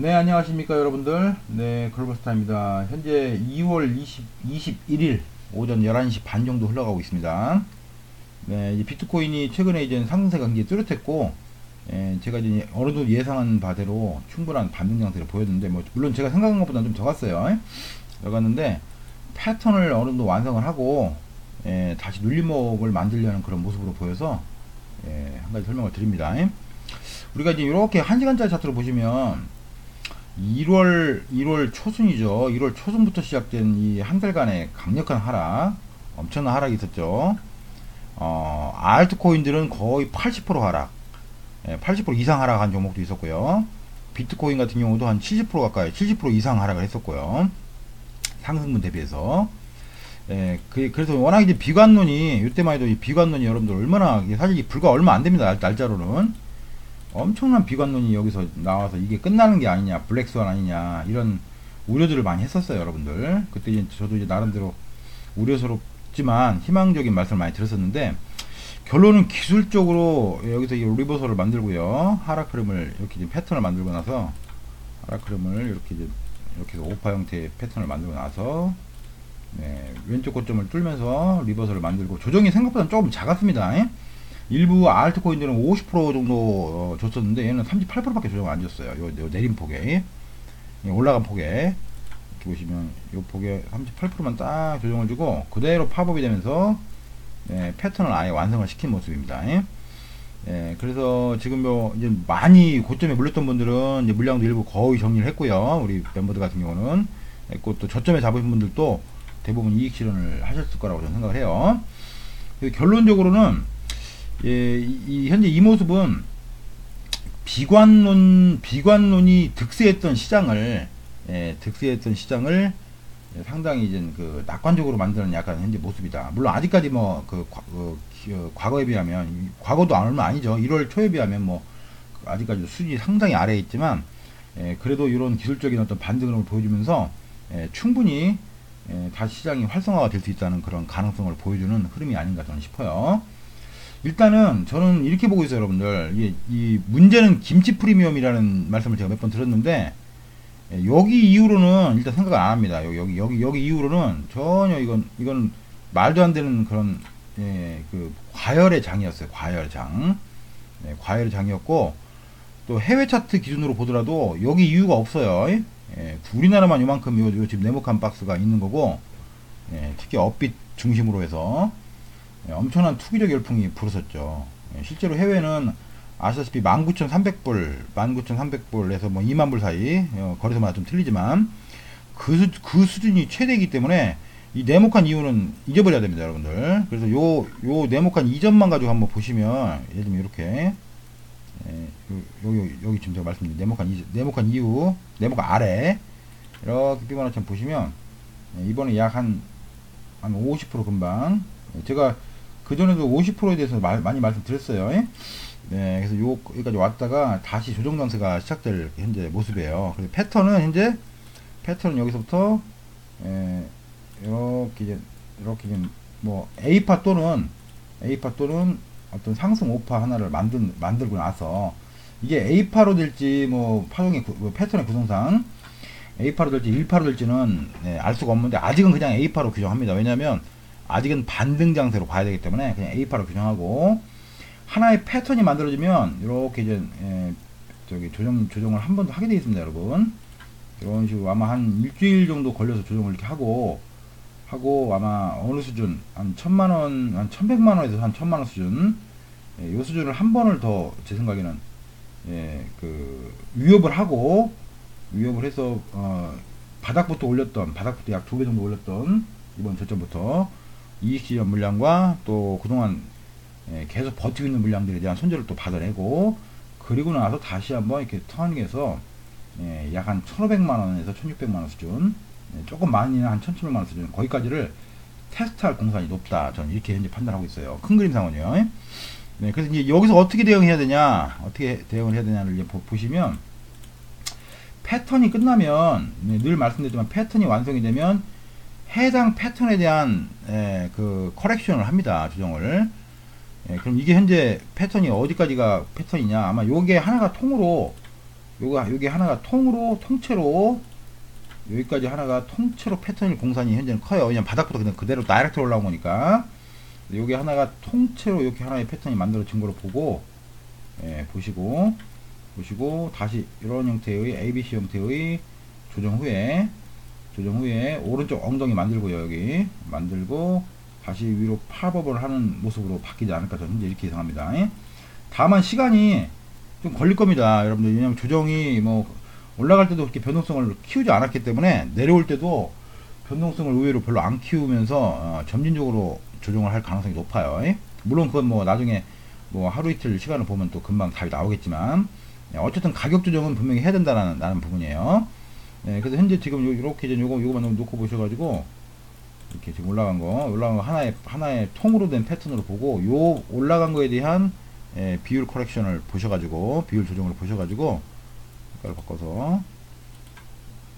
네, 안녕하십니까, 여러분들. 네, 글로벌스타입니다. 현재 2월 20, 21일 오전 11시 반 정도 흘러가고 있습니다. 네, 이 비트코인이 최근에 이제 상승세 관계 뚜렷했고, 예, 제가 이제 어느 정도 예상한 바대로 충분한 반등 장세를 보였는데, 뭐, 물론 제가 생각한 것보다 좀. 더 갔는데, 패턴을 어느 정도 완성을 하고, 예, 다시 눌림목을 만들려는 그런 모습으로 보여서, 예, 한 가지 설명을 드립니다. 우리가 이제 이렇게 1시간짜리 차트를 보시면 1월 1월 초순이죠. 1월 초순부터 시작된 이 한 달간의 강력한 하락, 엄청난 하락이 있었죠. 어, 알트코인들은 거의 80% 하락, 예, 80% 이상 하락한 종목도 있었고요. 비트코인 같은 경우도 한 70% 가까이, 70% 이상 하락을 했었고요. 상승분 대비해서. 예, 그, 그래서 워낙 이제 비관론이, 이때만 해도 이 비관론이 여러분들 얼마나, 사실 불과 얼마 안 됩니다. 날, 날짜로는. 엄청난 비관론이 여기서 나와서 이게 끝나는 게 아니냐, 블랙스완 아니냐, 이런 우려들을 많이 했었어요, 여러분들. 그때 이제 저도 이제 나름대로 우려스럽지만 희망적인 말씀을 많이 들었었는데, 결론은 기술적으로 여기서 이 리버설을 만들고요. 하락 흐름을 이렇게 이제 패턴을 만들고 나서, 하락 흐름을 이렇게 이제, 이렇게 오파 형태의 패턴을 만들고 나서, 네, 왼쪽 고점을 뚫면서 리버설을 만들고, 조정이 생각보다 조금 작았습니다. 예? 일부 알트코인들은 50% 정도 어, 줬었는데 얘는 38%밖에 조정 안 줬어요. 요, 요 내린 폭에 올라간 폭에 이렇게 보시면 요 폭에 38%만 딱 조정을 주고 그대로 팝업이 되면서 예, 패턴을 아예 완성을 시킨 모습입니다. 예, 예 그래서 지금 뭐 이제 많이 고점에 물렸던 분들은 이제 물량도 일부 거의 정리를 했고요. 우리 멤버들 같은 경우는 했고 또 저점에 잡으신 분들도 대부분 이익 실현을 하셨을 거라고 저는 생각을 해요. 결론적으로는 예, 이, 이 현재 이 모습은 비관론 비관론이 득세했던 시장을 예, 득세했던 시장을 예, 상당히 이제 그 낙관적으로 만드는 약간 현재 모습이다. 물론 아직까지 뭐그 그, 그, 과거에 비하면 과거도 얼마 아니죠. 1월 초에 비하면 뭐 아직까지 수준이 상당히 아래에 있지만 예, 그래도 이런 기술적인 어떤 반등을 보여주면서 예, 충분히 예, 다시 시장이 활성화가 될 수 있다는 그런 가능성을 보여주는 흐름이 아닌가 저는 싶어요. 일단은 저는 이렇게 보고 있어요, 여러분들. 이, 이 문제는 김치 프리미엄이라는 말씀을 제가 몇 번 들었는데 예, 여기 이후로는 일단 생각을 안 합니다. 여기 여기 여기 여기 이후로는 전혀 이건 이건 말도 안 되는 그런 예, 그 과열의 장이었어요. 과열 장. 네, 과열의 장이었고 또 해외 차트 기준으로 보더라도 여기 이유가 없어요. 예, 우리나라만 요만큼 요, 요 지금 네모칸 박스가 있는 거고 예, 특히 업빛 중심으로 해서 예, 엄청난 투기적 열풍이 불었었죠. 예, 실제로 해외는 아시다시피 19,300불, 19,300불에서 뭐 2만 불 사이, 어, 거리서마다 좀 틀리지만, 그, 수, 그 수준이 최대이기 때문에, 이 네모칸 이유는 잊어버려야 됩니다, 여러분들. 그래서 요, 요 네모칸 이점만 가지고 한번 보시면, 예를 들면 이렇게, 예, 여기, 여기 지금 제가 말씀드린 네모칸, 이, 네모칸 이후, 네모칸 아래, 이렇게 피보나처럼 보시면, 예, 이번에 약 한, 한 50% 금방, 제가 그전에도 50%에 대해서 말, 많이 말씀드렸어요. 예? 네, 그래서 요, 여기까지 왔다가 다시 조정 강세가 시작될 현재 모습이에요. 그래서 패턴은 현재, 패턴은 여기서부터, 예, 이렇게 이제, 이렇게 이제 뭐, A파 또는, A파 또는 어떤 상승 오파 하나를 만든, 만들고 나서, 이게 A파로 될지, 뭐, 파동의, 구, 뭐 패턴의 구성상, A파로 될지 1파로 될지는, 네, 알 수가 없는데, 아직은 그냥 A파로 규정합니다. 왜냐면, 아직은 반등 장세로 봐야 되기 때문에 그냥 A파로 규정하고 하나의 패턴이 만들어지면 이렇게 이제 에, 저기 조정 조정을 한번더 하게 되어 있습니다, 여러분. 이런 식으로 아마 한 일주일 정도 걸려서 조정을 이렇게 하고 하고 아마 어느 수준 한 천만 원, 한 천백만 원에서 한 천만 원 수준 예, 요 수준을 한 번을 더 제 생각에는 예, 그 위협을 하고 위협을 해서 어, 바닥부터 올렸던 바닥부터 약 두 배 정도 올렸던 이번 저점부터 이익 실현 물량과 또 그동안 예, 계속 버티고 있는 물량들에 대한 손절을 또 받아내고 그리고 나서 다시 한번 이렇게 터닝해서 예, 약한 1500만원에서 1600만원 수준 예, 조금 많이는 한 1700만원 수준 거기까지를 테스트할 공산이 높다. 저는 이렇게 현재 판단하고 있어요. 큰 그림상은요. 네, 그래서 이제 여기서 어떻게 대응해야 되냐 어떻게 대응을 해야 되냐를 이제 보, 시면 패턴이 끝나면 네, 늘 말씀드리지만 패턴이 완성이 되면 해당 패턴에 대한 예, 그 커렉션을 합니다. 조정을. 예, 그럼 이게 현재 패턴이 어디까지가 패턴이냐? 아마 요게 하나가 통으로 요거 여기 하나가 통으로 통째로 여기까지 하나가 통째로 패턴이 공산이 현재는 커요. 왜냐면 바닥부터 그냥 그대로 다이렉트 올라온 거니까. 여기 하나가 통째로 이렇게 하나의 패턴이 만들어진 걸로 보고 예, 보시고 보시고 다시 이런 형태의 ABC 형태의 조정 후에 조정 후에 오른쪽 엉덩이 만들고요 여기 만들고 다시 위로 팝업을 하는 모습으로 바뀌지 않을까 저는 현재 이렇게 예상합니다 예? 다만 시간이 좀 걸릴 겁니다 여러분들 왜냐면 조정이 뭐 올라갈 때도 그렇게 변동성을 키우지 않았기 때문에 내려올 때도 변동성을 의외로 별로 안 키우면서 어, 점진적으로 조정을 할 가능성이 높아요 예? 물론 그건 뭐 나중에 뭐 하루 이틀 시간을 보면 또 금방 답이 나오겠지만 예, 어쨌든 가격 조정은 분명히 해야 된다는 라는 부분이에요. 네, 그래서 현재 지금 요, 이렇게 이제 요거 요거만 놓고 보셔가지고 이렇게 지금 올라간 거 올라간 거 하나의 하나의 통으로 된 패턴으로 보고 요 올라간 거에 대한 예, 비율 커렉션을 보셔가지고 비율 조정을 보셔가지고 색깔을 바꿔서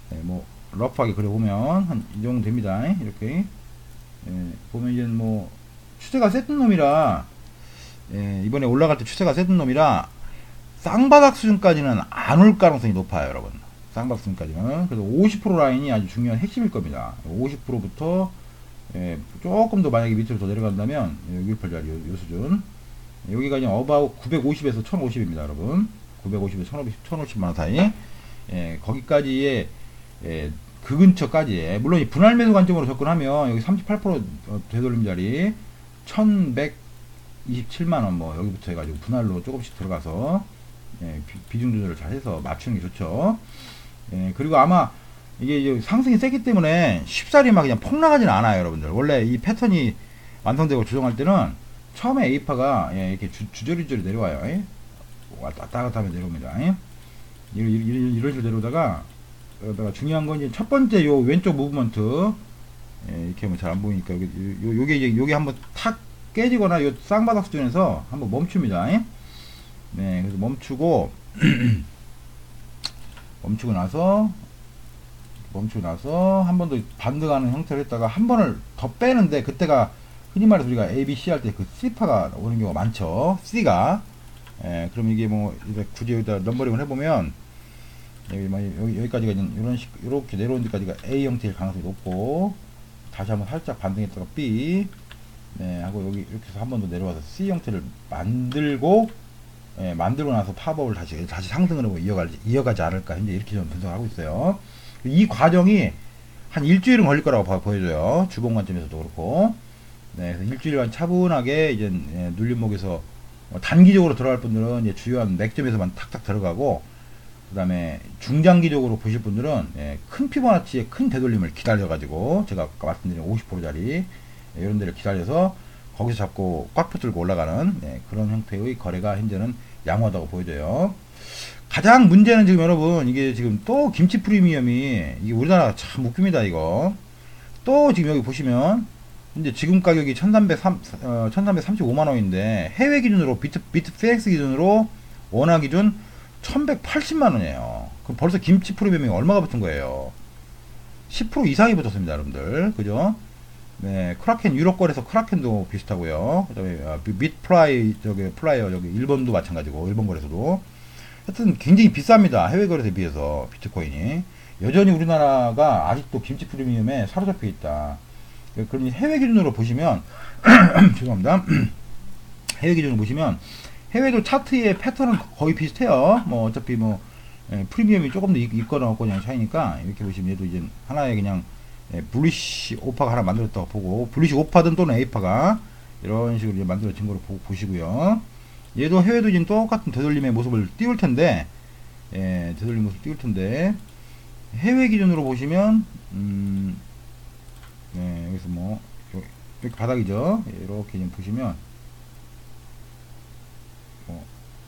네, 뭐 러프하게 그려보면 한 이 정도 됩니다. 이렇게 예, 보면 이제 뭐 추세가 세트 놈이라 예, 이번에 올라갈 때 추세가 세트 놈이라 쌍바닥 수준까지는 안 올 가능성이 높아요, 여러분. 쌍바닥 수준까지는. 그래서 50% 라인이 아주 중요한 핵심일 겁니다. 50%부터 예, 조금 더 만약에 밑으로 더 내려간다면 여기 펄자리 요, 요 수준 여기가 이제 어바웃 950에서 1050입니다, 여러분. 950에서 1050, 1050만 사이. 예, 거기까지의 예, 그 근처까지 물론 이 분할 매수 관점으로 접근하면 여기 38% 되돌림 자리 1127만원 뭐 여기부터 해가지고 분할로 조금씩 들어가서 예, 비, 중 조절을 잘 해서 맞추는 게 좋죠. 예, 그리고 아마 이게 상승이 세기 때문에 쉽사리 막 그냥 폭락하지는 않아요, 여러분들. 원래 이 패턴이 완성되고 조정할 때는 처음에 A파가 예, 이렇게 주, 주저리주저리 내려와요. 예? 왔다 갔다 하면 내려옵니다. 예? 이런, 이런, 이런 식으로 내려오다가 여기다가 중요한 건 이제 첫 번째 요 왼쪽 무브먼트 예, 이렇게 하면 잘 안 보이니까 여기 요, 요게 이제 요게 한번 탁 깨지거나 요 쌍바닥 수준에서 한번 멈춥니다. 예? 네, 그래서 멈추고 멈추고 나서 멈추고 나서 한 번 더 반등하는 형태로 했다가 한 번을 더 빼는데 그때가 흔히 말해서 우리가 A, B, C 할 때 그 C파가 오는 경우가 많죠. C가 예, 그럼 이게 뭐 이제 굳이 여기다 넘버링을 해보면 여기 뭐 여기 여기 까지가 이런 식 이렇게 내려온 데까지가 A 형태일 가능성이 높고 다시 한번 살짝 반등했다가 B 네 하고 여기 이렇게 해서 한 번 더 내려와서 C 형태를 만들고 예, 만들고 나서 팝업을 다시 다시 상승으로 이어가지 이어가지 않을까 현재 이렇게 좀 분석을 하고 있어요. 이 과정이 한 일주일은 걸릴 거라고 보여져요. 주봉 관점에서도 그렇고. 네, 그래서 일주일간 차분하게 이제 예, 눌림목에서 뭐 단기적으로 들어갈 분들은 이제 주요한 맥점에서만 탁탁 들어가고 그다음에 중장기적으로 보실 분들은 예, 큰 피보나치의 큰 되돌림을 기다려 가지고 제가 아까 말씀드린 50%짜리 예, 이런 데를 기다려서 거기서 잡고 꽉 붙들고 올라가는 예, 그런 형태의 거래가 현재는 양호하다고 보여져요. 가장 문제는 지금 여러분 이게 지금 또 김치 프리미엄이 이게 우리나라 참 웃깁니다 이거 또 지금 여기 보시면 이제 지금 가격이 1303, 어, 1335만 원인데 해외 기준으로 비트 비트 PX 기준으로 원화 기준 1180만 원이에요. 그럼 벌써 김치 프리미엄이 얼마가 붙은 거예요? 10% 이상이 붙었습니다, 여러분들. 그죠? 네, 크라켄 유럽 거래소 크라켄도 비슷하고요. 그다음에 아, 밑 플라이 저기 플라이어 여기 일본도 마찬가지고 일본 거래소도 하여튼 굉장히 비쌉니다. 해외 거래소에 비해서 비트코인이 여전히 우리나라가 아직도 김치 프리미엄에 사로잡혀 있다. 그럼 해외 기준으로 보시면 죄송합니다. 해외 기준으로 보시면 해외도 차트의 패턴은 거의 비슷해요. 뭐 어차피 뭐 예, 프리미엄이 조금 더 있거나 없거나 차이니까 이렇게 보시면 얘도 이제 하나의 그냥 예, 블리시 오파가 하나 만들었다고 보고 블리시 오파든 또는 A파가 이런 식으로 이제 만들어진 거로 보, 보시고요. 얘도 해외도 지금 똑같은 되돌림의 모습을 띄울 텐데 예, 되돌림 모습 띄울 텐데 해외 기준으로 보시면 음, 네, 여기서 뭐 이렇게 바닥이죠. 이렇게 좀 보시면 뭐,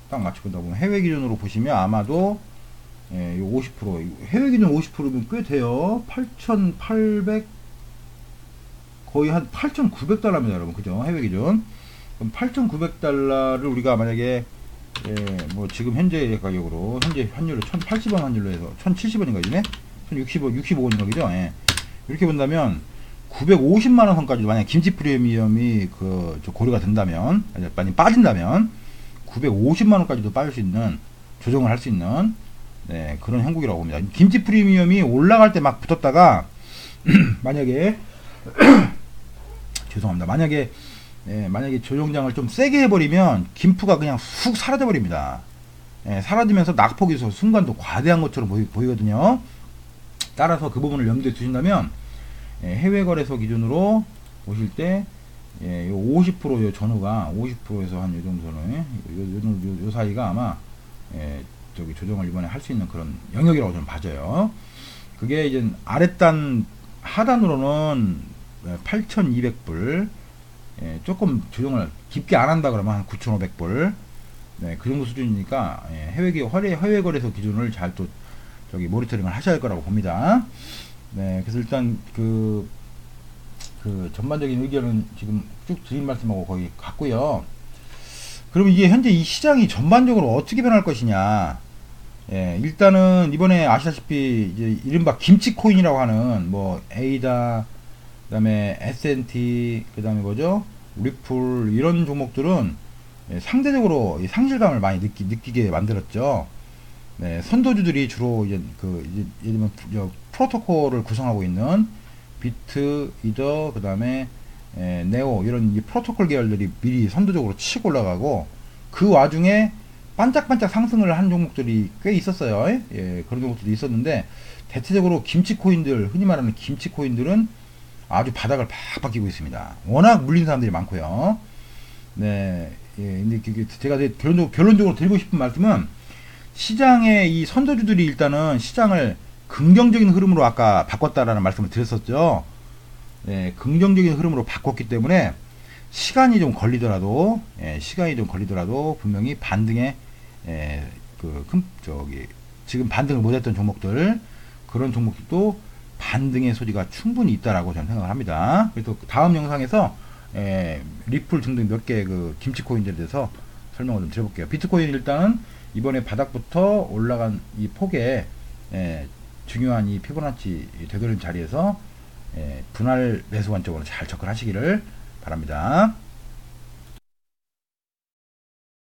딱 맞추고 다 보면 해외 기준으로 보시면 아마도 예, 50% 해외 기준 50%면 꽤 돼요. 8,800 거의 한 8,900달러입니다, 여러분. 그죠? 해외 기준. 그럼 8,900달러를 우리가 만약에 예, 뭐 지금 현재 가격으로 현재 환율로 1,080원 환율로 해서 1,070원인가 이네? 1,065 65원인가 그죠? 예. 이렇게 본다면 950만 원 선까지 만약 김치 프리미엄이 그 고려가 된다면 많이 빠진다면 950만 원까지도 빠질 수 있는 조정을 할 수 있는 네, 그런 형국이라고 봅니다. 김치 프리미엄이 올라갈 때 막 붙었다가 만약에 죄송합니다. 만약에 예, 만약에 조정장을 좀 세게 해버리면 김프가 그냥 훅 사라져 버립니다. 예, 사라지면서 낙폭에서 순간도 과대한 것처럼 보이, 보이 거든요. 따라서 그 부분을 염두에 두신다면 예, 해외 거래소 기준으로 보실 때 예, 요 50%요 전후가 50%에서 한 요 정도는 요, 요, 요, 요 사이가 아마 예, 저기 조정을 이번에 할 수 있는 그런 영역이라고 저는 봐져요. 그게 이제 아랫단 하단으로는 8,200불 예, 조금 조정을 깊게 안 한다 그러면 한 9,500불 네, 그 정도 수준이니까 예, 해외 기 해외 해외 거래소 기준을 잘 또 저기 모니터링을 하셔야 할 거라고 봅니다. 네, 그래서 일단 그, 그 전반적인 의견은 지금 쭉 드린 말씀하고 거의 같고요. 그럼 이게 현재 이 시장이 전반적으로 어떻게 변할 것이냐? 예, 일단은 이번에 아시다시피 이제 이른바 김치 코인이라고 하는 뭐 에이다, 그다음에 S&T, 그다음에 뭐죠? 리플 이런 종목들은 예, 상대적으로 이 상실감을 많이 느끼, 느끼게 만들었죠. 네, 선도주들이 주로 이제 그 이제 예를 들면 저 프로토콜을 구성하고 있는 비트, 이더, 그 다음에 에, 네오 이런 이 프로토콜 계열들이 미리 선도적으로 치고 올라가고 그 와중에 반짝반짝 상승을 한 종목들이 꽤 있었어요. 예, 그런 종목들이 있었는데 대체적으로 김치 코인들 흔히 말하는 김치 코인들은 아주 바닥을 팍 바뀌고 있습니다. 워낙 물린 사람들이 많고요. 네, 예, 근데 제가 이제 결론적으로, 드리고 싶은 말씀은 시장의 이 선도주들이 일단은 시장을 긍정적인 흐름으로 아까 바꿨다라는 말씀을 드렸었죠. 네, 긍정적인 흐름으로 바꿨기 때문에 시간이 좀 걸리더라도 예, 시간이 좀 걸리더라도 분명히 반등에 예, 그 금, 저기 지금 반등을 못했던 종목들 그런 종목들도 반등의 소리가 충분히 있다라고 저는 생각을 합니다. 그래서 다음 영상에서 예, 리플 등등 몇 개 그 김치 코인들에 대해서 설명을 좀 드려볼게요. 비트코인 일단은 이번에 바닥부터 올라간 이 폭에 예, 중요한 이 피보나치 되돌림 자리에서 예, 분할 매수 관점으로 잘 접근하시기를 바랍니다.